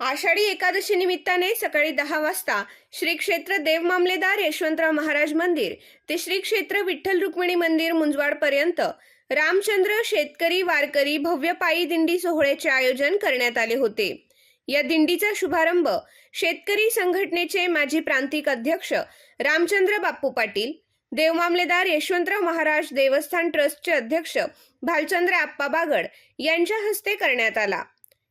आषाढी एकादशी निमित्ताने सकाळी दहा वाजता श्री क्षेत्र देव मामलेदार यशवंतराव महाराज मंदिर ते श्री क्षेत्र विठ्ठल रुक्मिणी मंदिर मुंजवाड पर्यंत रामचंद्र शेतकरी वारकरी भव्य पायी दिंडी सोहळ्याचे आयोजन करण्यात आले होते. या दिंडीचा शुभारंभ शेतकरी संघटनेचे माजी प्रांतिक अध्यक्ष रामचंद्र बाप्पू पाटील देवमामलेदार यशवंतराव महाराज देवस्थान ट्रस्टचे अध्यक्ष भालचंद्र आप्पा बागड यांच्या हस्ते करण्यात आला.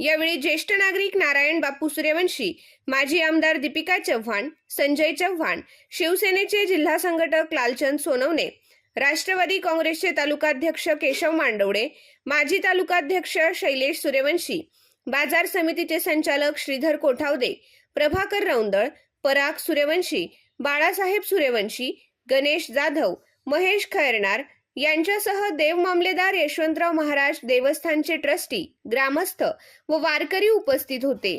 यावेळी ज्येष्ठ नागरिक नारायण बापू सूर्यवंशी माजी आमदार दीपिका चव्हाण संजय चव्हाण शिवसेनेचे जिल्हा संघटक लालचंद सोनवणे राष्ट्रवादी काँग्रेसचे तालुकाध्यक्ष केशव मांडवडे माजी तालुकाध्यक्ष शैलेश सूर्यवंशी बाजार समितीचे संचालक श्रीधर कोठावदे प्रभाकर रौंदळ पराग सूर्यवंशी बाळासाहेब सूर्यवंशी गणेश जाधव महेश खैरनार यांच्यासह देव मामलेदार यशवंतराव महाराज देवस्थानचे ट्रस्टी ग्रामस्थ व वारकरी उपस्थित होते.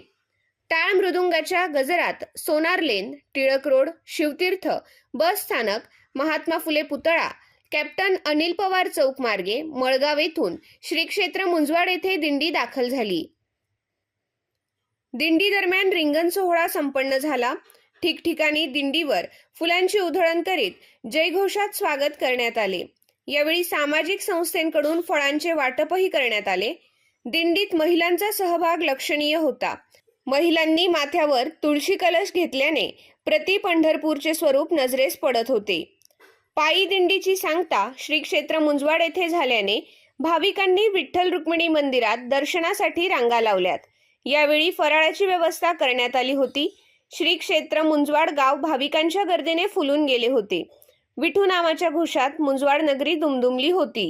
टाळ मृदुंगाच्या गजरात Sonar lane Tilak road Shivtirth bus स्थानक महात्मा फुले पुतळा कॅप्टन अनिल पवार चौक मार्गे मळगाव येथून श्री क्षेत्र मुंजवाड येथे दिंडी दाखल झाली. दिंडी दरम्यान रिंगण सोहळा संपन्न झाला. ठिकठिकाणी दिंडीवर फुलांची उधळण करीत जयघोषात स्वागत करण्यात आले. यावेळी सामाजिक संस्थेकडून फळांचे वाटपही करण्यात आले. दिंडीत महिलांचा सहभाग लक्षणीय होता. महिलांनी माथ्यावर तुळशी कलश घेतल्याने प्रति पंढरपूरचे स्वरूप नजरेस पडत होते. पायी दिंडीची सांगता श्री क्षेत्र मुंजवाड येथे झाल्याने भाविकांनी विठ्ठल रुक्मिणी मंदिरात दर्शनासाठी रांगा लावल्यात. यावेळी फराळाची व्यवस्था करण्यात आली होती. श्री क्षेत्र मुंजवाड गाव भाविकांच्या गर्दीने फुलून गेले होते. विठू नावाच्या घोषात मुंजवाड नगरी दुमदुमली होती.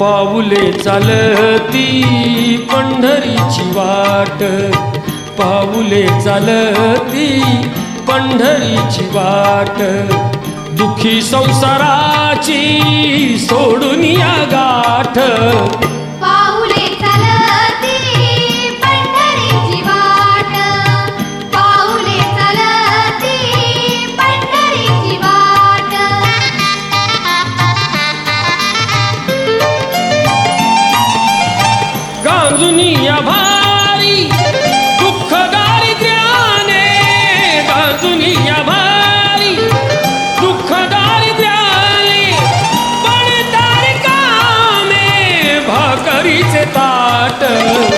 पाऊले चालती पंढरीची वाट. पाऊले चालती पंढरीची वाट. दुखी संसाराची सोडून या गाठ. பாட்டோ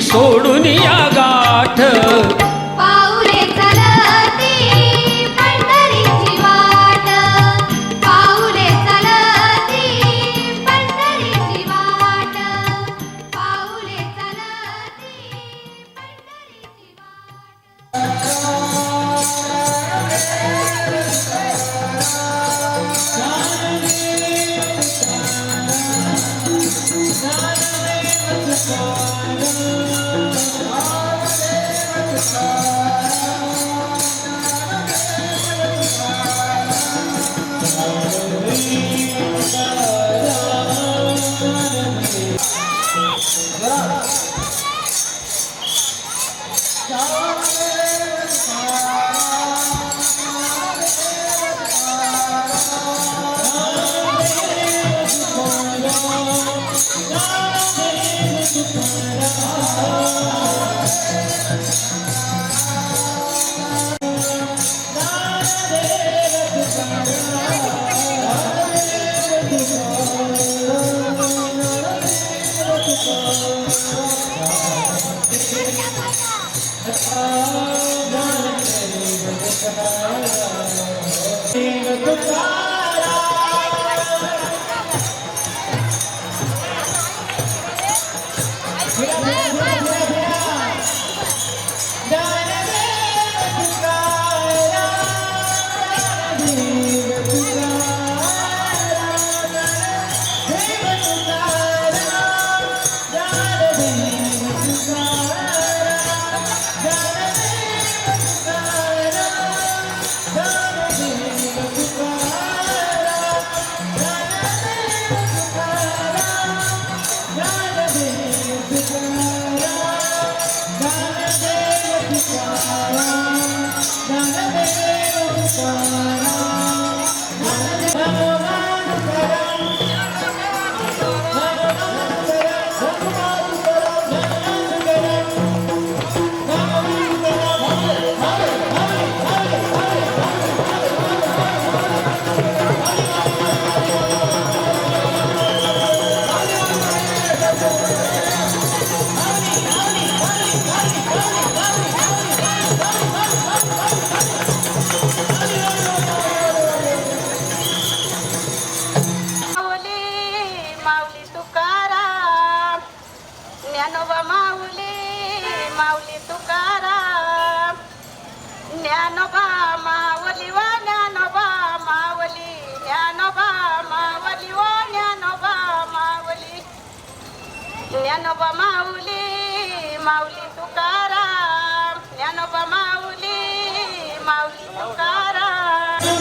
सोडून या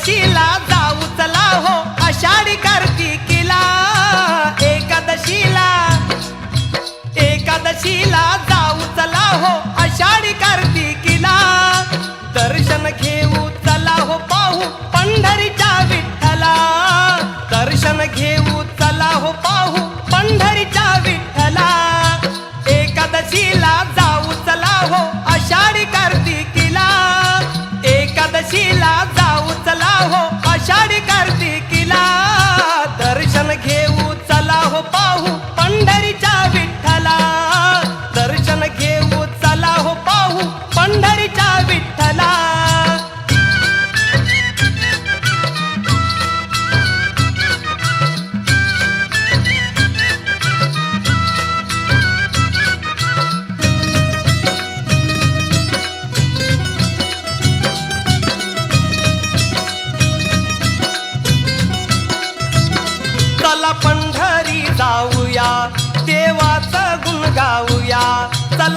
एकादशीला जाऊ चला हो आषाढी कार्तिकीला. एकादशीला एकादशीला जाऊ चला हो आषाढी कार्तिकीला. दर्शन घेऊ चला हो पाहू पंढरीच्या विठ्ठला. दर्शन घेऊ चला हो पाहू पंढरीच्या विठ्ठला. एकादशीला जाऊ चला हो आषाढी कार्तिकीला. एकादशीला हो आषाढी कार्तिकीला दर्शन घेऊ चला हो पाहू.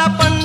चला पंढरी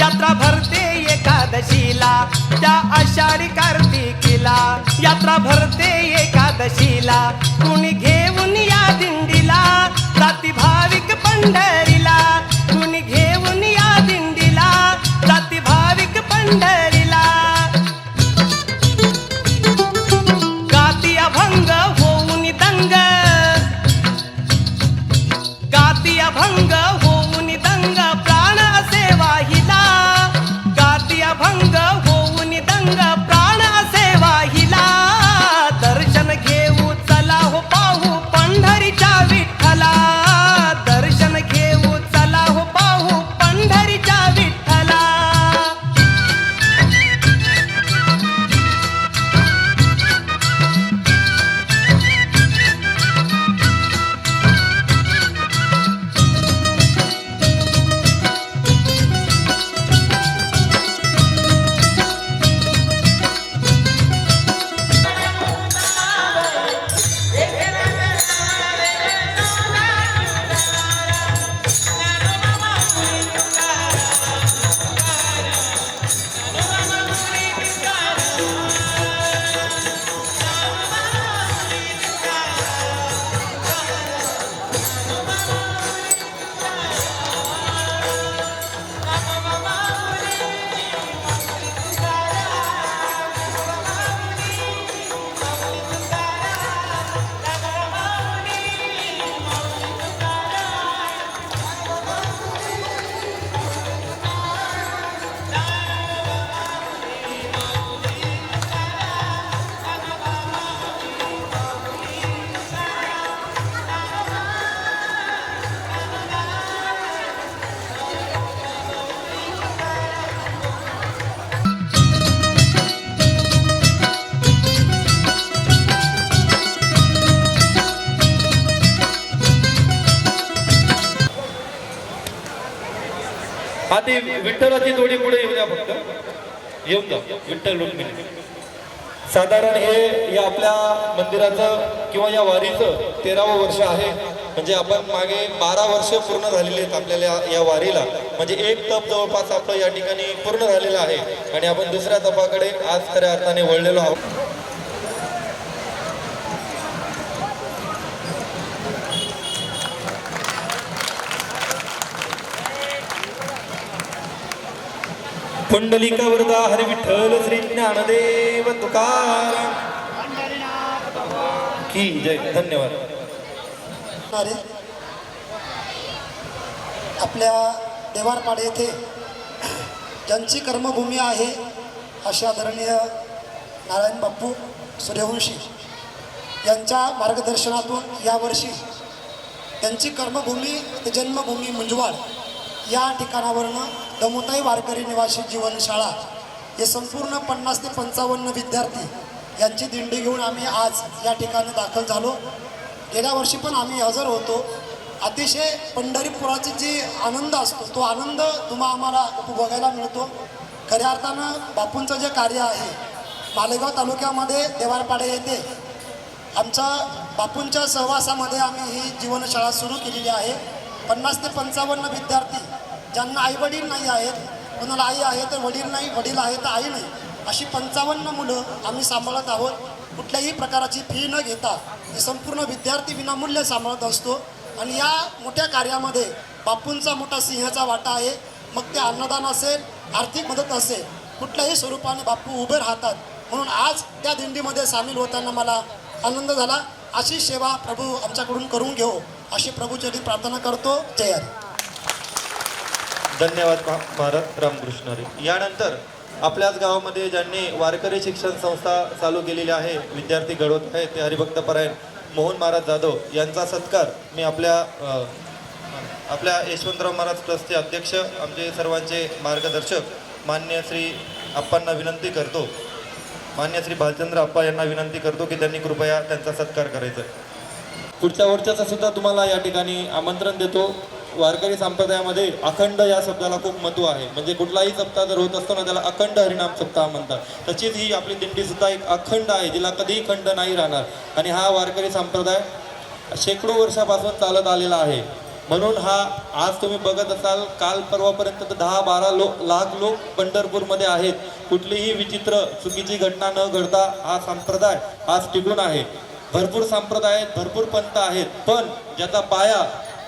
यात्रा भरते एकादशीला. त्या आषाढी कार्तिकीला यात्रा भरते एकादशीला. कुणी घेऊन या दिंडीला जाती भाविक ভাঙ विठ्ठलाची जोडी पुढे येऊ द्या फक्त. येऊन जा विठ्ठल रुक्मिणी. साधारण हे या आपल्या मंदिराचं किंवा या वारीचं तेरावं वर्ष आहे. म्हणजे आपण मागे बारा वर्ष पूर्ण झालेले आहेत आपल्याला या- या वारीला. म्हणजे एक तप जवळपास आपलं या ठिकाणी पूर्ण झालेलं आहे. आणि आपण दुसऱ्या तपाकडे आज खऱ्या अर्थाने वळलेलो आहोत. पुंडलिका वरदा हरी विठ्ठल श्री ज्ञानदेव तुकाराम की जय. धन्यवाद. आपल्या देवारपाडे येथे ज्यांची कर्मभूमी आहे अशा आदरणीय नारायण बाप्पू सूर्यवंशी यांच्या मार्गदर्शनातून यावर्षी त्यांची कर्मभूमी ते जन्मभूमी मुंजवाड या ठिकाणावरनं दमोताई वारकरी निवासी जीवनशाळा हे संपूर्ण पन्नास ते पंचावन्न विद्यार्थी यांची दिंडी घेऊन आम्ही आज या ठिकाणी दाखल झालो. गेल्या वर्षी पण आम्ही हजर होतो. अतिशय पंढरीपुराची जी आनंद असतो तो आनंद तुम्हा आम्हाला बघायला मिळतो. खऱ्या अर्थानं बापूंचं जे कार्य आहे मालेगाव तालुक्यामध्ये देवारपाडे येथे आमच्या बापूंच्या सहवासामध्ये आम्ही ही जीवनशाळा सुरू केलेली आहे. पन्नास ते पंचावन्न विद्यार्थी ज्यांना आईवडील नाही आहेत कोणाला आई आहे तर वडील नाही वडील आहे तर आई नाही. अशी पंचावन्न मुलं आम्ही सांभाळत आहोत. कुठल्याही प्रकाराची फी न घेता हे संपूर्ण विद्यार्थी विनामूल्य सांभाळत असतो. आणि या मोठ्या कार्यामध्ये बापूंचा मोठा सिंहाचा वाटा आहे. मग ते अन्नदान असेल आर्थिक मदत असेल कुठल्याही स्वरूपाने बापू उभे राहतात. म्हणून आज त्या दिंडीमध्ये सामील होताना मला आनंद झाला. अशी सेवा प्रभू आमच्याकडून करून घेऊ अशी प्रभूचरी प्रार्थना करतो. जय हरी. धन्यवाद भारत रामकृष्ण रे. यानंतर आपल्याच गावामध्ये ज्यांनी वारकरी शिक्षण संस्था चालू केलेली आहे विद्यार्थी घडवत आहेत ते हरिभक्त परायण मोहन महाराज जाधव यांचा सत्कार मी आपल्या आपल्या यशवंतराव महाराज ट्रस्टचे अध्यक्ष आमचे सर्वांचे मार्गदर्शक मान्य श्री आप्पांना विनंती करतो. मान्य श्री भालचंद्र आप्पा यांना विनंती करतो की त्यांनी कृपया त्यांचा सत्कार करायचा. पुढच्या वर्षाचा सुद्धा तुम्हाला या ठिकाणी आमंत्रण देतो. वारकरी संप्रदायामध्ये अखंड या शब्दाला खूप महत्त्व आहे. म्हणजे कुठलाही सप्ताह जर होत असतो ना त्याला अखंड हरिणाम सप्ताह म्हणतात. तशीच ही आपली दिंडी सुद्धा एक अखंड आहे जिला कधीही खंड नाही राहणार. आणि हा वारकरी संप्रदाय शेकडो वर्षापासून चालत आलेला आहे. म्हणून हा आज तुम्ही बघत असाल काल परवापर्यंत तर दहा बारा लोक लाख लोक पंढरपूरमध्ये आहेत. कुठलीही विचित्र चुकीची घटना न घडता हा संप्रदाय आज टिकून आहे. भरपूर संप्रदाय आहेत भरपूर पंथ आहेत. पण ज्याचा पाया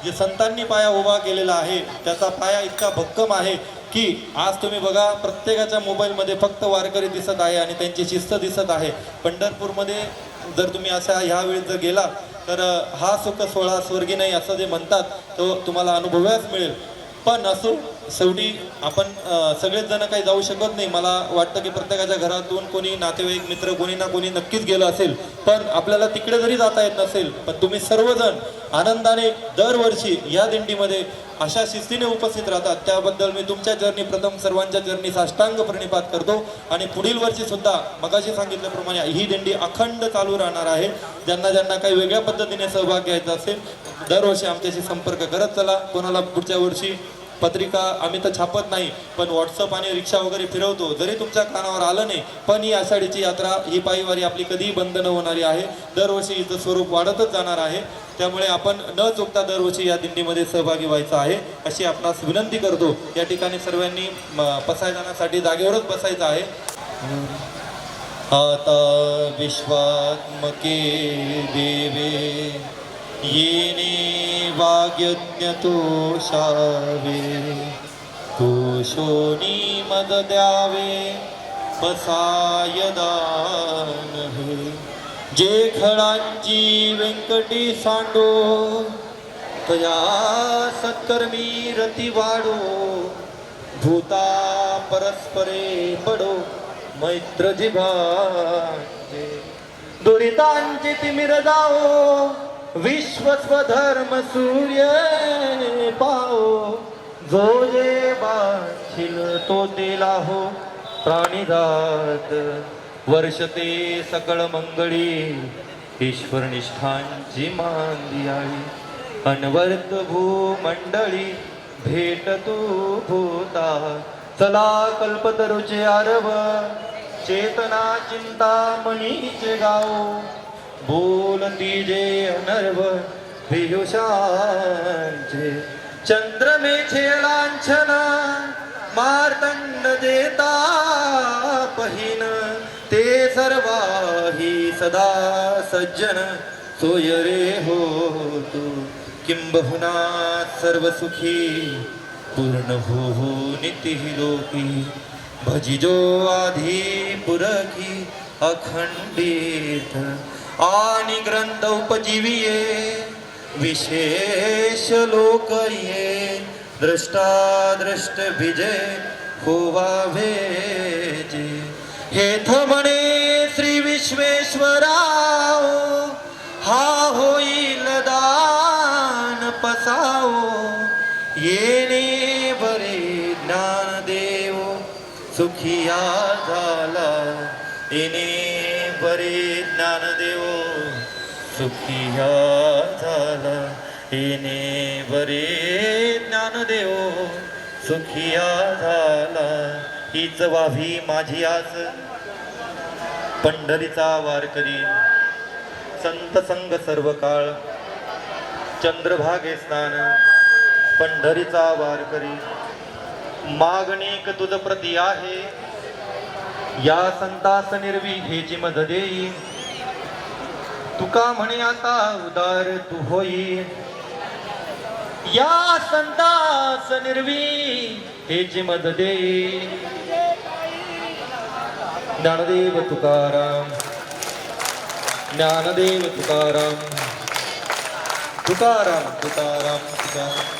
जे संतांनी पाया उभा केलेला आहे त्याचा पाया इतका भक्कम आहे की आज तुम्ही बघा प्रत्येकाच्या मोबाईलमध्ये फक्त वारकरी दिसत आहे आणि त्यांची शिस्त दिसत आहे. पंढरपूरमध्ये जर तुम्ही अशा ह्या वेळेस जर गेला तर हा सुख सोहळा स्वर्गी नाही असं जे म्हणतात तो तुम्हाला अनुभवायच मिळेल. पण असो शेवटी आपण सगळेच जण काही जाऊ शकत नाही. मला वाटतं की प्रत्येकाच्या घरातून कोणी नातेवाईक मित्र कोणी ना कोणी नक्कीच गेलं असेल पण आपल्याला तिकडे जरी जाता येत नसेल पण तुम्ही सर्वजण आनंदाने दरवर्षी या दिंडीमध्ये अशा शिस्तीने उपस्थित राहतात. त्याबद्दल मी तुमच्या जर्नी प्रथम सर्वांच्या जर्नी साष्टांग प्रणिपात करतो. आणि पुढील वर्षी सुद्धा मगाशी सांगितल्याप्रमाणे ही दिंडी अखंड चालू राहणार आहे. ज्यांना ज्यांना काही वेगळ्या पद्धतीने सहभाग घ्यायचा असेल दरवर्षी आमच्याशी संपर्क करत चला. कोणाला पुढच्या वर्षी पत्रिका आम्ही तर छापत नाही पण व्हॉट्सअप आणि रिक्षा वगैरे फिरवतो. जरी तुमच्या कानावर आलं नाही पण ही आषाढीची यात्रा ही पायीवारी आपली कधीही बंद न होणारी आहे. दरवर्षी हिचं स्वरूप वाढतच जाणार आहे. त्यामुळे आपण न चुकता दरवर्षी या दिंडीमध्ये सहभागी व्हायचं आहे अशी आपणास विनंती करतो. या ठिकाणी सर्वांनी म, जाण्यासाठी जागेवरच बसायचं आहे. आता विश्वात्मके देवे येणे वाग्यज्ञ तोषावे तोषोनी मद द्यावे बसायदान हे जे खडांची व्यंकटी सांडो तया सत्कर्मी रती वाढो भूता परस्परे पडो मैत्र जिभांचे दुरितांची तिमिर जाओ विश्व स्वधर्म सूर्य पाओ जो जे बाशील तो दिला हो प्राणीदात वर्षते सकळ मंगळी ईश्वर निष्ठांची मांदियाळी अनवर्त भूमंडळी भेट तू भूता. चला कल्पतरुचे आरव चेतना चिंता मणीचे गाव. बोलती जे अनर्व पियुषांचे चंद्रमेचे लांछन मार्तंड देता पहिन ते सर्वाही सदा सज्जन सोयरे हो तू. किंबहुना सर्व सुखी पूर्ण हो हो लोकी. भजिजो आधी पुरखी अखंडित. आणि ग्रंथ उपजीवीये विशेष लोक ये दृष्टादृष्ट विजय होवावे जे. हेथ म्हणे श्री विश्वेश्वराव हा होईल दान पसाओ येणे बरे ज्ञान सुखिया झाला येणे झाला हिने बरे ज्ञानदेव सुखिया झाला. हीच वाभी माझी आज पंढरीचा वारकरी संत संग सर्व काळ चंद्रभागे स्नान पंढरीचा वारकरी. मागणीक तुझ प्रती आहे. या संतास निर्वी हे जी मद देई तुका म्हणे आता उदार तू होई. या संतास निर्वी हे जी मद दे. ज्ञानदेव तुकाराम ज्ञानदेव तुकाराम. तुकाराम तुकाराम तुकाराम.